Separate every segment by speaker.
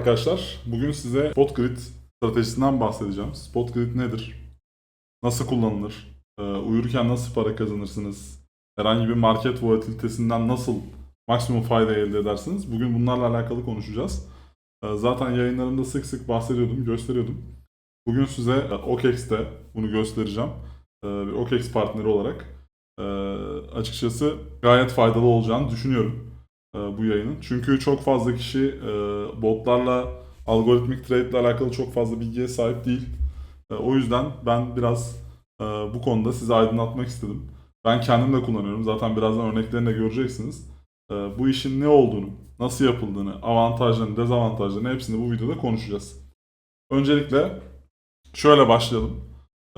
Speaker 1: arkadaşlar. Bugün size Spot Grid stratejisinden bahsedeceğim. Spot Grid nedir? Nasıl kullanılır? Ee, uyurken nasıl para kazanırsınız? Herhangi bir market volatilitesinden nasıl maksimum fayda elde edersiniz? Bugün bunlarla alakalı konuşacağız. Ee, zaten yayınlarımda sık sık bahsediyordum, gösteriyordum. Bugün size e, OKEX'te bunu göstereceğim. Ee, bir OKEX partneri olarak. Ee, açıkçası gayet faydalı olacağını düşünüyorum e, bu yayının. Çünkü çok fazla kişi e, botlarla algoritmik trade ile alakalı çok fazla bilgiye sahip değil. E, o yüzden ben biraz e, bu konuda sizi aydınlatmak istedim. Ben kendim de kullanıyorum. Zaten birazdan örneklerini de göreceksiniz. E, bu işin ne olduğunu, nasıl yapıldığını, avantajlarını, dezavantajlarını hepsini bu videoda konuşacağız. Öncelikle şöyle başlayalım.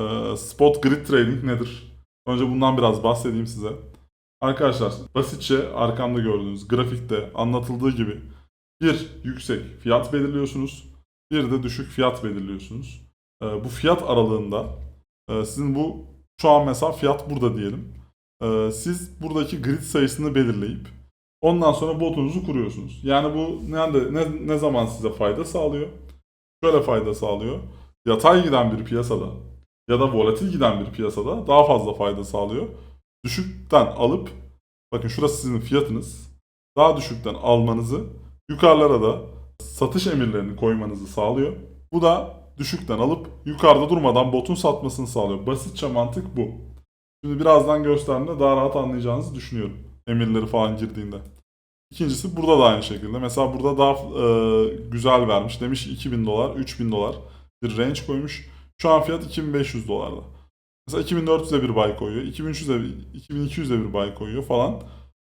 Speaker 1: E, Spot Grid Trading nedir? Önce bundan biraz bahsedeyim size. Arkadaşlar basitçe arkamda gördüğünüz grafikte anlatıldığı gibi bir yüksek fiyat belirliyorsunuz. Bir de düşük fiyat belirliyorsunuz. Ee, bu fiyat aralığında e, sizin bu şu an mesela fiyat burada diyelim. Ee, siz buradaki grid sayısını belirleyip ondan sonra botunuzu kuruyorsunuz. Yani bu nerede ne, ne zaman size fayda sağlıyor? Şöyle fayda sağlıyor. Yatay giden bir piyasada ya da volatil giden bir piyasada daha fazla fayda sağlıyor düşükten alıp bakın şurası sizin fiyatınız daha düşükten almanızı yukarılara da satış emirlerini koymanızı sağlıyor. Bu da düşükten alıp yukarıda durmadan botun satmasını sağlıyor. Basitçe mantık bu. Şimdi birazdan gösterdiğimde daha rahat anlayacağınızı düşünüyorum. Emirleri falan girdiğinde. İkincisi burada da aynı şekilde. Mesela burada daha e, güzel vermiş. Demiş ki 2000 dolar, 3000 dolar bir range koymuş. Şu an fiyat 2500 dolarda. Mesela 2400'e bir buy koyuyor. 2300'e 2200'e bir buy koyuyor falan.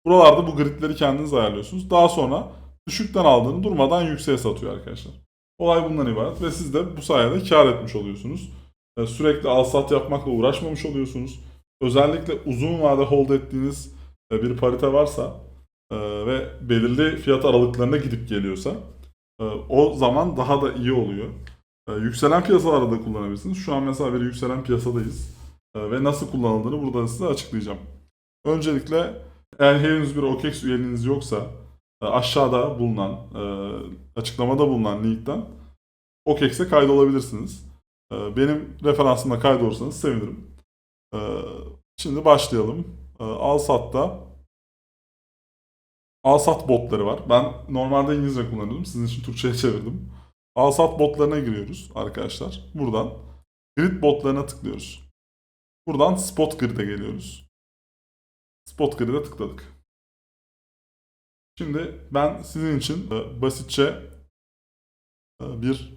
Speaker 1: Buralarda bu gridleri kendiniz ayarlıyorsunuz. Daha sonra düşükten aldığını durmadan yükseğe satıyor arkadaşlar. Olay bundan ibaret ve siz de bu sayede kar etmiş oluyorsunuz. Ee, Sürekli al sat yapmakla uğraşmamış oluyorsunuz. Özellikle uzun vade hold ettiğiniz e, bir parite varsa e, ve belirli fiyat aralıklarına gidip geliyorsa e, o zaman daha da iyi oluyor. Yükselen piyasalarda da kullanabilirsiniz. Şu an mesela bir yükselen piyasadayız. E, ve nasıl kullanıldığını burada size açıklayacağım. Öncelikle eğer henüz bir OKEX üyeliğiniz yoksa e, aşağıda bulunan, e, açıklamada bulunan linkten OKEX'e kaydolabilirsiniz. E, Benim referansımla kaydolursanız sevinirim. Şimdi başlayalım. Alsat'ta Alsat botları var. Ben normalde İngilizce kullanıyordum. Sizin için Türkçe'ye çevirdim. Alsat botlarına giriyoruz arkadaşlar. Buradan grid botlarına tıklıyoruz. Buradan Spot Grid'e geliyoruz. Spot Grid'e tıkladık. Şimdi ben sizin için e, basitçe e, bir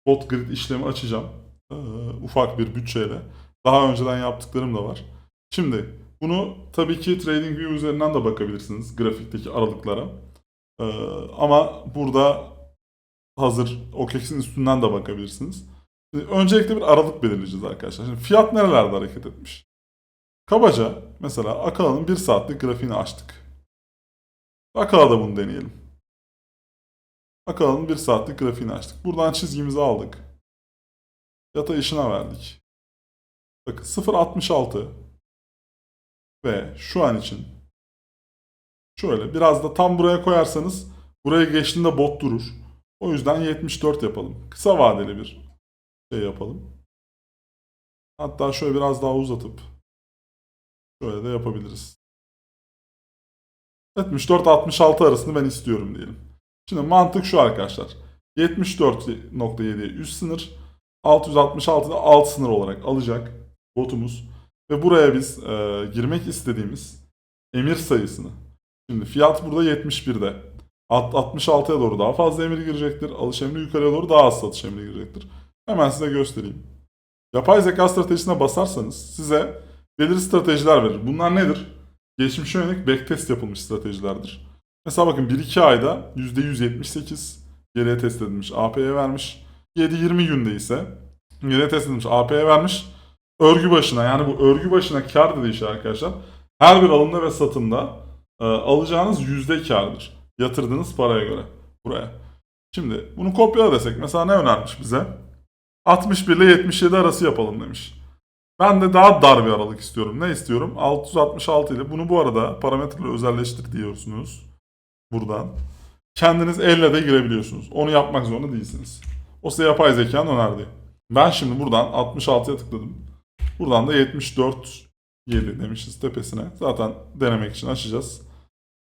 Speaker 1: Spot Grid işlemi açacağım. E, ufak bir bütçeyle. Daha önceden yaptıklarım da var. Şimdi bunu tabii ki TradingView üzerinden de bakabilirsiniz grafikteki aralıklara. Ama burada hazır OKEX'in üstünden de bakabilirsiniz. Öncelikle bir aralık belirleyeceğiz arkadaşlar. Şimdi fiyat nerelerde hareket etmiş? Kabaca mesela Akala'nın 1 saatlik grafiğini açtık. Akala'da bunu deneyelim. Akala'nın 1 saatlik grafiğini açtık. Buradan çizgimizi aldık. Yatay işine verdik. Bakın 0.66 ve şu an için şöyle biraz da tam buraya koyarsanız buraya geçtiğinde bot durur. O yüzden 74 yapalım. Kısa vadeli bir şey yapalım. Hatta şöyle biraz daha uzatıp şöyle de yapabiliriz. 74-66 arasını ben istiyorum diyelim. Şimdi mantık şu arkadaşlar. 74.7'ye üst sınır. 666'da alt sınır olarak alacak botumuz. Ve buraya biz e, girmek istediğimiz emir sayısını. Şimdi fiyat burada 71'de. Alt- 66'ya doğru daha fazla emir girecektir. Alış emri yukarıya doğru daha az satış emri girecektir. Hemen size göstereyim. Yapay zeka stratejisine basarsanız size belirli stratejiler verir. Bunlar nedir? Geçmişe yönelik backtest yapılmış stratejilerdir. Mesela bakın 1-2 ayda %178 geriye test edilmiş AP'ye vermiş. 7-20 günde ise geriye test edilmiş AP'ye vermiş. Örgü başına yani bu örgü başına kar dediği şey arkadaşlar her bir alımda ve satımda e, alacağınız yüzde kardır. Yatırdığınız paraya göre buraya. Şimdi bunu kopyala desek mesela ne önermiş bize? 61 ile 77 arası yapalım demiş. Ben de daha dar bir aralık istiyorum. Ne istiyorum? 666 ile bunu bu arada parametreyle özelleştir diyorsunuz. Buradan. kendiniz elle de girebiliyorsunuz. Onu yapmak zorunda değilsiniz. O size yapay zekanın önerdiği. Ben şimdi buradan 66'ya tıkladım. Buradan da 74 7 demişiz tepesine. Zaten denemek için açacağız.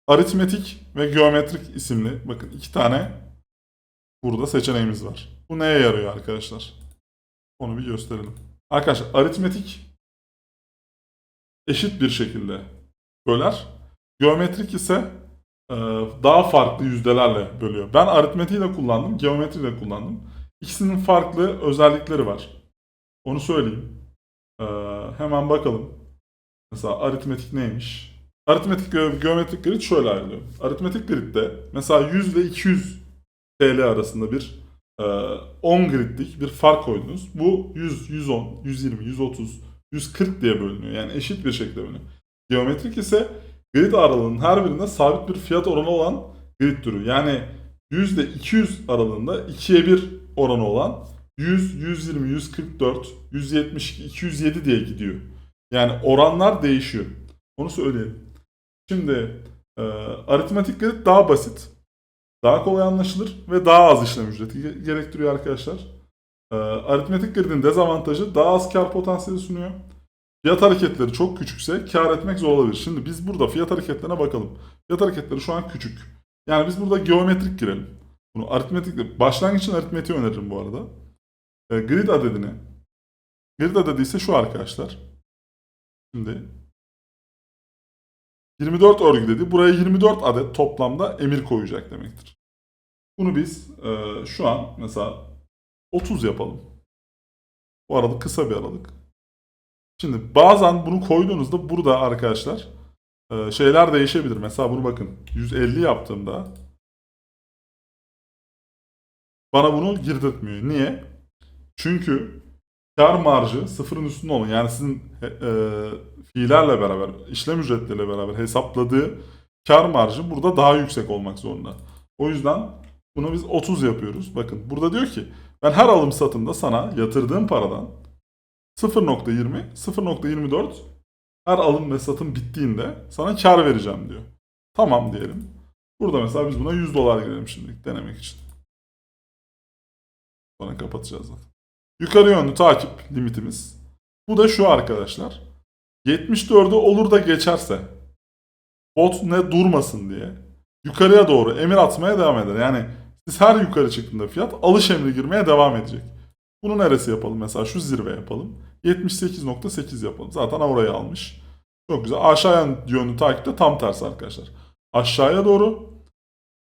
Speaker 1: Aritmetik ve geometrik isimli bakın iki tane burada seçeneğimiz var. Bu neye yarıyor arkadaşlar? Onu bir gösterelim. Arkadaşlar aritmetik eşit bir şekilde böler. Geometrik ise e, daha farklı yüzdelerle bölüyor. Ben aritmetiği de kullandım, geometriyi de kullandım. İkisinin farklı özellikleri var. Onu söyleyeyim. E, hemen bakalım. Mesela aritmetik neymiş? Aritmetik ge- geometrik grid şöyle ayrılıyor. Aritmetik gridde mesela 100 ile 200 TL arasında bir 10 gridlik bir fark koydunuz. Bu 100, 110, 120, 130, 140 diye bölünüyor. Yani eşit bir şekilde bölünüyor. Geometrik ise grid aralığının her birinde sabit bir fiyat oranı olan grid türü. Yani 100 ile 200 aralığında 2'ye 1 oranı olan 100, 120, 144, 172, 207 diye gidiyor. Yani oranlar değişiyor. Onu söyleyelim. Şimdi e, aritmetik grid daha basit. Daha kolay anlaşılır ve daha az işlem ücreti ge- gerektiriyor arkadaşlar. E, aritmetik gridin dezavantajı daha az kar potansiyeli sunuyor. Fiyat hareketleri çok küçükse kar etmek zor olabilir. Şimdi biz burada fiyat hareketlerine bakalım. Fiyat hareketleri şu an küçük. Yani biz burada geometrik girelim. Bunu aritmetik, başlangıç için aritmetiği öneririm bu arada. E, grid adedini. Grid adedi ise şu arkadaşlar. Şimdi 24 örgü dedi. Buraya 24 adet toplamda emir koyacak demektir. Bunu biz e, şu an mesela 30 yapalım. Bu aralık kısa bir aralık. Şimdi bazen bunu koyduğunuzda burada arkadaşlar e, şeyler değişebilir. Mesela bunu bakın 150 yaptığımda bana bunu girdirtmiyor. Niye? Çünkü kar marjı sıfırın üstünde olan yani sizin e, e, fiillerle beraber, işlem ücretleriyle beraber hesapladığı kar marjı burada daha yüksek olmak zorunda. O yüzden bunu biz 30 yapıyoruz. Bakın burada diyor ki ben her alım satımda sana yatırdığım paradan 0.20, 0.24 her alım ve satım bittiğinde sana kar vereceğim diyor. Tamam diyelim. Burada mesela biz buna 100 dolar girelim şimdi denemek için. Sonra kapatacağız zaten. Yukarı yönlü takip limitimiz. Bu da şu arkadaşlar. 74'ü olur da geçerse bot ne durmasın diye yukarıya doğru emir atmaya devam eder. Yani siz her yukarı çıktığında fiyat alış emri girmeye devam edecek. Bunu neresi yapalım? Mesela şu zirve yapalım. 78.8 yapalım. Zaten orayı almış. Çok güzel. Aşağıya yönlü takipte tam tersi arkadaşlar. Aşağıya doğru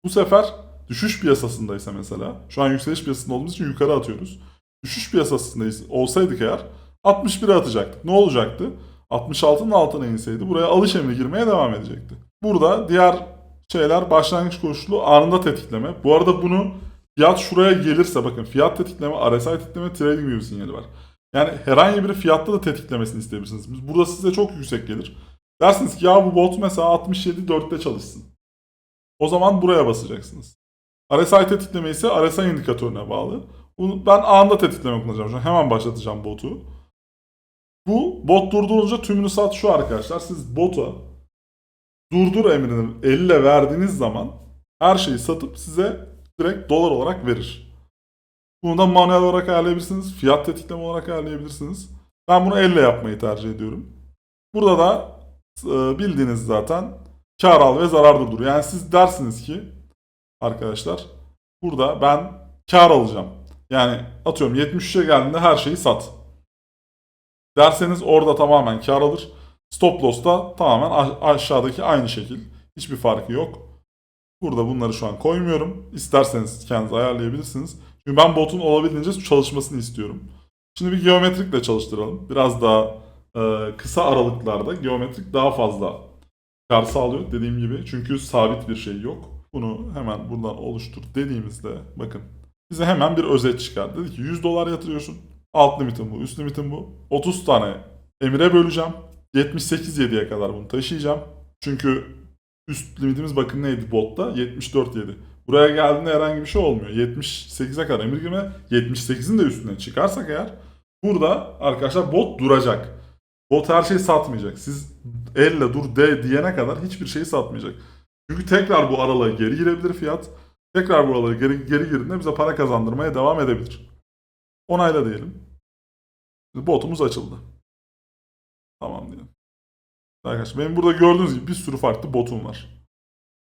Speaker 1: bu sefer düşüş piyasasındaysa mesela şu an yükseliş piyasasında olduğumuz için yukarı atıyoruz. Düşüş piyasasındayız olsaydık eğer 61'e atacaktık. Ne olacaktı? 66'nın altına inseydi buraya alış emri girmeye devam edecekti. Burada diğer şeyler başlangıç koşulu anında tetikleme. Bu arada bunu fiyat şuraya gelirse bakın fiyat tetikleme, RSI tetikleme, trading view sinyali var. Yani herhangi bir fiyatta da tetiklemesini isteyebilirsiniz. Biz- Burada size çok yüksek gelir. Dersiniz ki ya bu bot mesela 67.4'te çalışsın. O zaman buraya basacaksınız. RSI tetikleme ise RSI indikatörüne bağlı. Bunu ben anında tetikleme kullanacağım. An hemen başlatacağım botu. Bu bot durdurunca tümünü sat şu arkadaşlar. Siz bota durdur emrini elle verdiğiniz zaman her şeyi satıp size direkt dolar olarak verir. Bunu da manuel olarak ayarlayabilirsiniz. Fiyat tetikleme olarak ayarlayabilirsiniz. Ben bunu elle yapmayı tercih ediyorum. Burada da e, bildiğiniz zaten kar al ve zarar durdur. Yani siz dersiniz ki arkadaşlar burada ben kar alacağım. Yani atıyorum 73'e geldiğinde her şeyi sat. Derseniz orada tamamen kar alır. Stop loss da tamamen aşağıdaki aynı şekil. Hiçbir farkı yok. Burada bunları şu an koymuyorum. İsterseniz kendiniz ayarlayabilirsiniz. Çünkü ben botun olabildiğince çalışmasını istiyorum. Şimdi bir geometrikle çalıştıralım. Biraz daha e, kısa aralıklarda geometrik daha fazla kar sağlıyor dediğim gibi. Çünkü sabit bir şey yok. Bunu hemen buradan oluştur dediğimizde bakın bize hemen bir özet çıkar. Dedi ki 100 dolar yatırıyorsun. Alt limitin bu, üst limitin bu. 30 tane emire böleceğim. 78.7'ye kadar bunu taşıyacağım. Çünkü üst limitimiz bakın neydi botta? 74.7. Buraya geldiğinde herhangi bir şey olmuyor. 78'e kadar emir girme. 78'in de üstüne çıkarsak eğer burada arkadaşlar bot duracak. Bot her şeyi satmayacak. Siz elle dur de diyene kadar hiçbir şeyi satmayacak. Çünkü tekrar bu aralığa geri girebilir fiyat. Tekrar buraları geri, geri girdiğinde bize para kazandırmaya devam edebilir. Onayla diyelim. Botumuz açıldı. Tamam diyelim. Arkadaşlar benim burada gördüğünüz gibi bir sürü farklı botum var.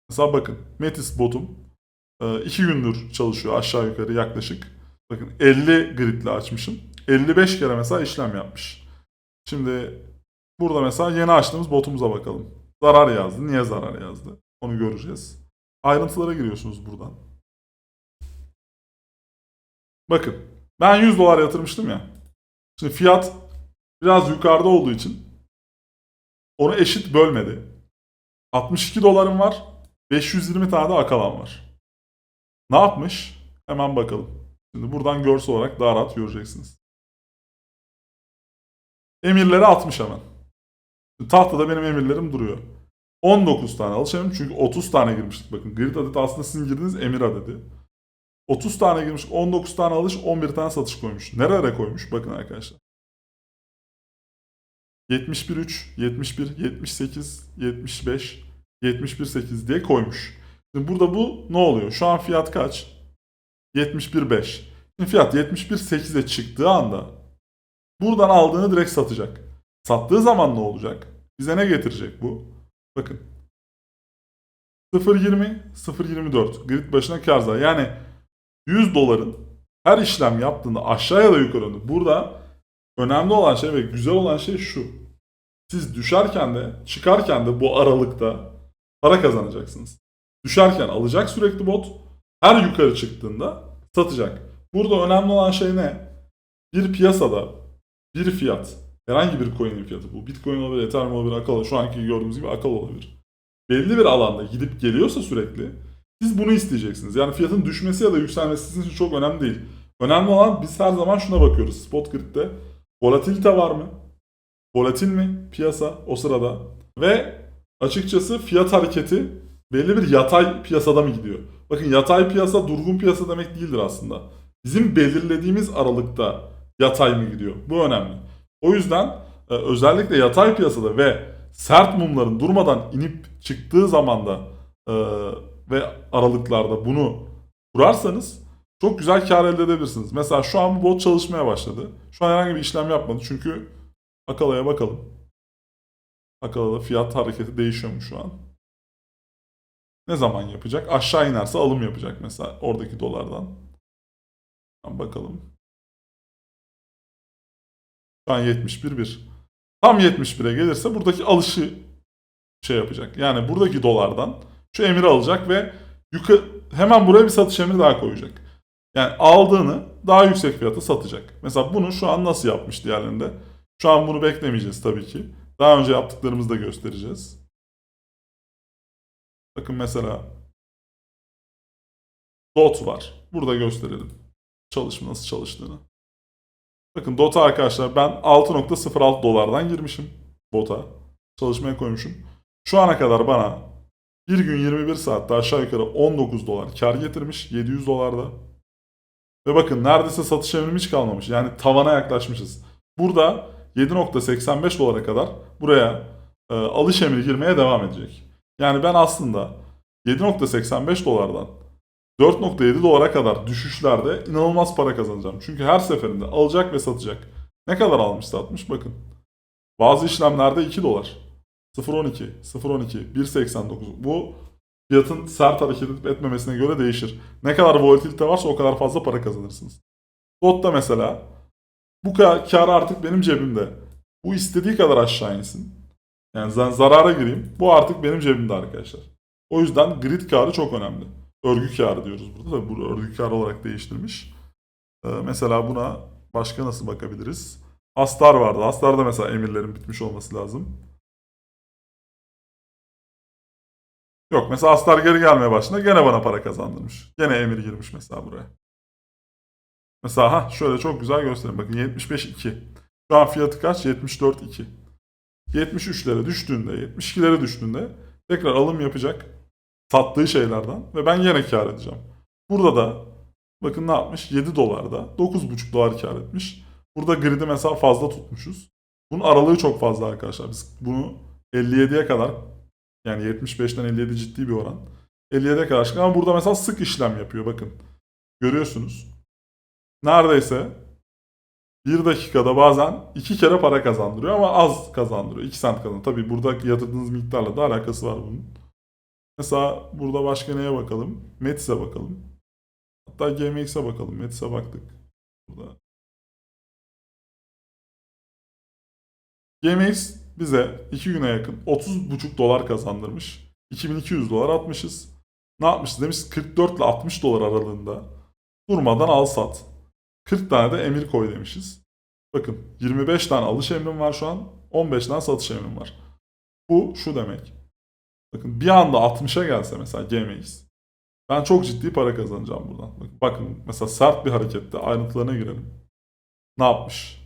Speaker 1: Mesela bakın Metis botum 2 gündür çalışıyor aşağı yukarı yaklaşık. Bakın 50 gridle açmışım. 55 kere mesela işlem yapmış. Şimdi burada mesela yeni açtığımız botumuza bakalım. Zarar yazdı. Niye zarar yazdı? Onu göreceğiz. Ayrıntılara giriyorsunuz buradan. Bakın ben 100 dolar yatırmıştım ya. Şimdi fiyat biraz yukarıda olduğu için onu eşit bölmedi. 62 dolarım var. 520 tane de akalan var. Ne yapmış? Hemen bakalım. Şimdi buradan görsel olarak daha rahat göreceksiniz. Emirleri atmış hemen. Şimdi tahtada benim emirlerim duruyor. 19 tane alışamıyorum çünkü 30 tane girmiştik. Bakın grid adeti aslında sizin girdiğiniz emir adedi. 30 tane girmiş, 19 tane alış, 11 tane satış koymuş. Nerelere koymuş? Bakın arkadaşlar. 71 3, 71, 78, 75, 71 8 diye koymuş. Şimdi burada bu ne oluyor? Şu an fiyat kaç? 71 5. Şimdi fiyat 71 8'e çıktığı anda buradan aldığını direkt satacak. Sattığı zaman ne olacak? Bize ne getirecek bu? Bakın. 0.20, 0.24 grid başına kar zarar. Yani 100 doların her işlem yaptığında aşağıya da yukarı. Burada önemli olan şey ve güzel olan şey şu. Siz düşerken de çıkarken de bu aralıkta para kazanacaksınız. Düşerken alacak sürekli bot. Her yukarı çıktığında satacak. Burada önemli olan şey ne? Bir piyasada bir fiyat herhangi bir coin'in fiyatı bu. Bitcoin olabilir, Ethereum olabilir, olabilir. Şu anki gördüğümüz gibi akal olabilir. Belli bir alanda gidip geliyorsa sürekli siz bunu isteyeceksiniz. Yani fiyatın düşmesi ya da yükselmesi sizin için çok önemli değil. Önemli olan biz her zaman şuna bakıyoruz. Spot grid'de volatilite var mı? Volatil mi piyasa o sırada? Ve açıkçası fiyat hareketi belli bir yatay piyasada mı gidiyor? Bakın yatay piyasa durgun piyasa demek değildir aslında. Bizim belirlediğimiz aralıkta yatay mı gidiyor? Bu önemli. O yüzden e, özellikle yatay piyasada ve sert mumların durmadan inip çıktığı zamanda e, ve aralıklarda bunu kurarsanız çok güzel kar elde edebilirsiniz. Mesela şu an bu bot çalışmaya başladı. Şu an herhangi bir işlem yapmadı çünkü Akala'ya bakalım. Akala'da fiyat hareketi değişiyor mu şu an? Ne zaman yapacak? Aşağı inerse alım yapacak mesela oradaki dolardan. Bakalım. Şu an 71.1. Tam 71'e gelirse buradaki alışı şey yapacak. Yani buradaki dolardan şu emiri alacak ve yukarı hemen buraya bir satış emri daha koyacak. Yani aldığını daha yüksek fiyata satacak. Mesela bunu şu an nasıl yapmış diğerlerinde? Şu an bunu beklemeyeceğiz tabii ki. Daha önce yaptıklarımızı da göstereceğiz. Bakın mesela DOT var. Burada gösterelim. Çalışma nasıl çalıştığını. Bakın DOT'a arkadaşlar ben 6.06 dolardan girmişim bota. Çalışmaya koymuşum. Şu ana kadar bana bir gün 21 saatte aşağı yukarı 19 dolar kar getirmiş 700 dolarda. Ve bakın neredeyse satış emrim hiç kalmamış. Yani tavana yaklaşmışız. Burada 7.85 dolara kadar buraya e, alış emri girmeye devam edecek. Yani ben aslında 7.85 dolardan 4.7 dolara kadar düşüşlerde inanılmaz para kazanacağım. Çünkü her seferinde alacak ve satacak. Ne kadar almış satmış bakın. Bazı işlemlerde 2 dolar. 0.12, 0.12, 1.89. Bu fiyatın sert hareket etmemesine göre değişir. Ne kadar volatilite varsa o kadar fazla para kazanırsınız. Spot'ta mesela bu ka- kar artık benim cebimde. Bu istediği kadar aşağı insin. Yani zar- zarara gireyim. Bu artık benim cebimde arkadaşlar. O yüzden grid karı çok önemli. Örgü karı diyoruz burada. Tabii bu örgü karı olarak değiştirmiş. Ee, mesela buna başka nasıl bakabiliriz? Astar vardı. Astar'da mesela emirlerin bitmiş olması lazım. Yok mesela Astar geri gelmeye başında gene bana para kazandırmış. Gene emir girmiş mesela buraya. Mesela ha şöyle çok güzel göstereyim. Bakın 75.2. Şu an fiyatı kaç? 74.2. 73'lere düştüğünde, 72'lere düştüğünde tekrar alım yapacak sattığı şeylerden ve ben yine kar edeceğim. Burada da bakın ne yapmış? 7 dolarda 9,5 dolar kar etmiş. Burada grid'i mesela fazla tutmuşuz. Bunun aralığı çok fazla arkadaşlar. Biz bunu 57'ye kadar yani 75'ten 57 ciddi bir oran. 57'ye kadar. Ama burada mesela sık işlem yapıyor bakın. Görüyorsunuz. Neredeyse bir dakikada bazen iki kere para kazandırıyor ama az kazandırıyor. 2 sent kazandırıyor. Tabii buradaki yatırdığınız miktarla da alakası var bunun. Mesela burada başka neye bakalım? Metis'e bakalım. Hatta GMX'e bakalım. Metis'e baktık. Burada. GMX bize 2 güne yakın 30,5 dolar kazandırmış. 2200 dolar atmışız. Ne yapmışız demiş 44 ile 60 dolar aralığında durmadan al sat. 40 tane de emir koy demişiz. Bakın 25 tane alış emrim var şu an. 15 tane satış emrim var. Bu şu demek. Bakın bir anda 60'a gelse mesela GMX. Ben çok ciddi para kazanacağım buradan. Bakın, mesela sert bir harekette ayrıntılarına girelim. Ne yapmış?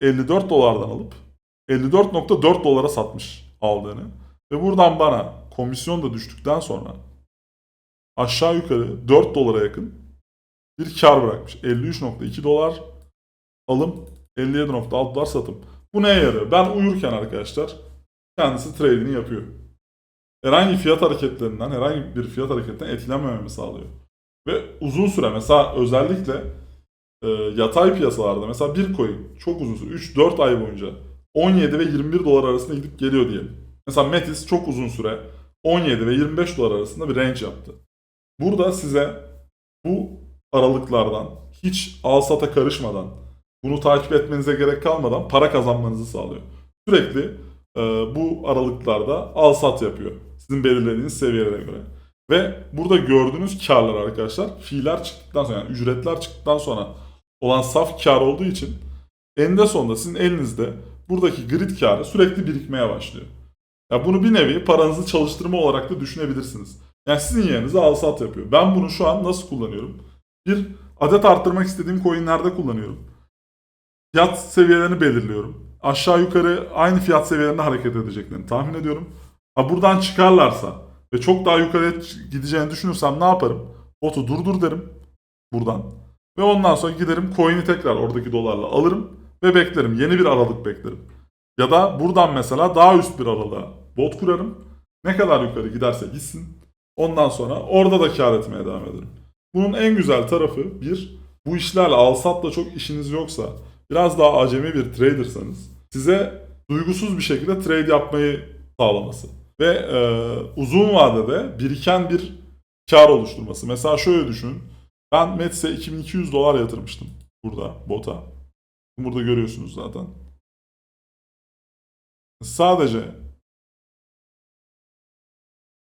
Speaker 1: 54 dolardan alıp 54.4 dolara satmış aldığını. Ve buradan bana komisyon da düştükten sonra aşağı yukarı 4 dolara yakın bir kar bırakmış. 53.2 dolar alım, 57.6 dolar satım. Bu neye yarıyor? Ben uyurken arkadaşlar kendisi trade'ini yapıyor. Herhangi fiyat hareketlerinden, herhangi bir fiyat hareketinden etkilenmememi sağlıyor. Ve uzun süre mesela özellikle e, yatay piyasalarda mesela bir coin çok uzun süre 3-4 ay boyunca 17 ve 21 dolar arasında gidip geliyor diyelim. Mesela Metis çok uzun süre 17 ve 25 dolar arasında bir range yaptı. Burada size bu aralıklardan hiç al sata karışmadan bunu takip etmenize gerek kalmadan para kazanmanızı sağlıyor. Sürekli e, bu aralıklarda al sat yapıyor. Sizin belirlediğiniz seviyelere göre. Ve burada gördüğünüz karlar arkadaşlar fiiller çıktıktan sonra yani ücretler çıktıktan sonra olan saf kar olduğu için eninde sonunda sizin elinizde buradaki grid karı sürekli birikmeye başlıyor. Ya bunu bir nevi paranızı çalıştırma olarak da düşünebilirsiniz. Yani sizin yerinize al sat yapıyor. Ben bunu şu an nasıl kullanıyorum? Bir adet arttırmak istediğim coinlerde kullanıyorum. Fiyat seviyelerini belirliyorum. Aşağı yukarı aynı fiyat seviyelerinde hareket edeceklerini tahmin ediyorum. Ha buradan çıkarlarsa ve çok daha yukarıya gideceğini düşünürsem ne yaparım? Botu durdur derim buradan. Ve ondan sonra giderim coin'i tekrar oradaki dolarla alırım ve beklerim. Yeni bir aralık beklerim. Ya da buradan mesela daha üst bir aralığa bot kurarım. Ne kadar yukarı giderse gitsin. Ondan sonra orada da kar etmeye devam ederim. Bunun en güzel tarafı bir, bu işlerle alsatla çok işiniz yoksa, biraz daha acemi bir tradersanız size duygusuz bir şekilde trade yapmayı sağlaması. Ve e, uzun vadede biriken bir kar oluşturması. Mesela şöyle düşünün. Ben Mets'e 2200 dolar yatırmıştım burada bota. Burada görüyorsunuz zaten. Sadece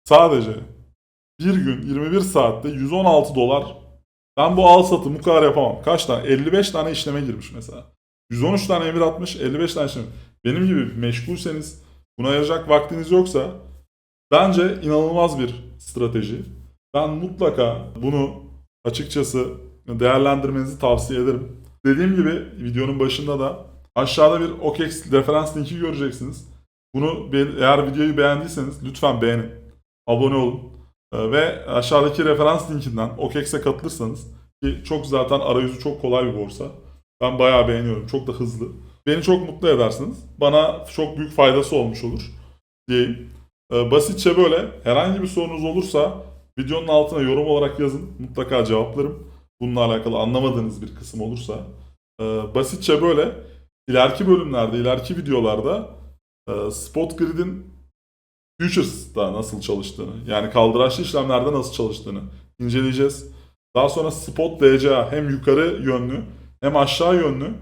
Speaker 1: sadece bir gün 21 saatte 116 dolar ben bu al satı bu kadar yapamam. Kaç tane? 55 tane işleme girmiş mesela. 113 tane emir atmış, 55 tane işlem. Benim gibi meşgulseniz, buna ayıracak vaktiniz yoksa bence inanılmaz bir strateji. Ben mutlaka bunu açıkçası değerlendirmenizi tavsiye ederim. Dediğim gibi videonun başında da aşağıda bir OKEX referans linki göreceksiniz. Bunu eğer videoyu beğendiyseniz lütfen beğenin. Abone olun. Ee, Ve aşağıdaki referans linkinden OKEX'e katılırsanız ki çok zaten arayüzü çok kolay bir borsa. Ben bayağı beğeniyorum. Çok da hızlı. Beni çok mutlu edersiniz. Bana çok büyük faydası olmuş olur diyeyim. Ee, Basitçe böyle. Herhangi bir sorunuz olursa videonun altına yorum olarak yazın. Mutlaka cevaplarım. Bununla alakalı anlamadığınız bir kısım olursa. Ee, Basitçe böyle. İleriki bölümlerde, ileriki videolarda e, Spot Grid'in Futures'da nasıl çalıştığını, yani kaldıraçlı işlemlerde nasıl çalıştığını inceleyeceğiz. Daha sonra Spot DCA hem yukarı yönlü hem aşağı yönlü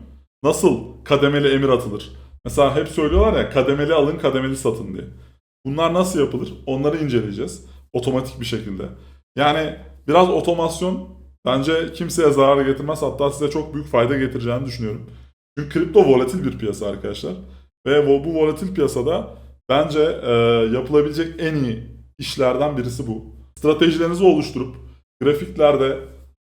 Speaker 1: nasıl kademeli emir atılır? Mesela hep söylüyorlar ya kademeli alın kademeli satın diye. Bunlar nasıl yapılır? Onları inceleyeceğiz. Otomatik bir şekilde. Yani biraz otomasyon bence kimseye zarar getirmez. Hatta size çok büyük fayda getireceğini düşünüyorum. Çünkü kripto volatil bir piyasa arkadaşlar. Ve bu, volatil piyasada bence e, yapılabilecek en iyi işlerden birisi bu. Stratejilerinizi oluşturup grafiklerde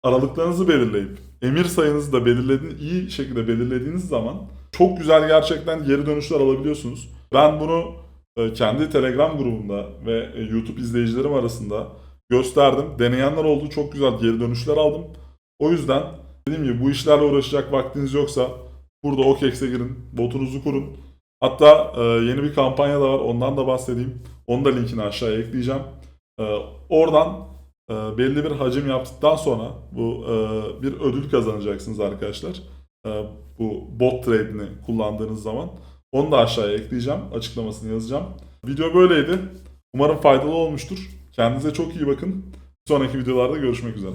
Speaker 1: aralıklarınızı belirleyip emir sayınızı da belirlediğiniz, iyi şekilde belirlediğiniz zaman çok güzel gerçekten geri dönüşler alabiliyorsunuz. Ben bunu e, kendi Telegram grubumda ve e, YouTube izleyicilerim arasında gösterdim. Deneyenler oldu. Çok güzel geri dönüşler aldım. O yüzden dediğim gibi bu işlerle uğraşacak vaktiniz yoksa burada OKEX'e girin. Botunuzu kurun. Hatta e, yeni bir kampanya da var. Ondan da bahsedeyim. Onu da linkini aşağıya ekleyeceğim. Ee, oradan e, belli bir hacim yaptıktan sonra bu e, bir ödül kazanacaksınız arkadaşlar. E, bu bot trade'ini kullandığınız zaman. Onu da aşağıya ekleyeceğim. Açıklamasını yazacağım. Video böyleydi. Umarım faydalı olmuştur. Kendinize çok iyi bakın. Sonraki videolarda görüşmek üzere.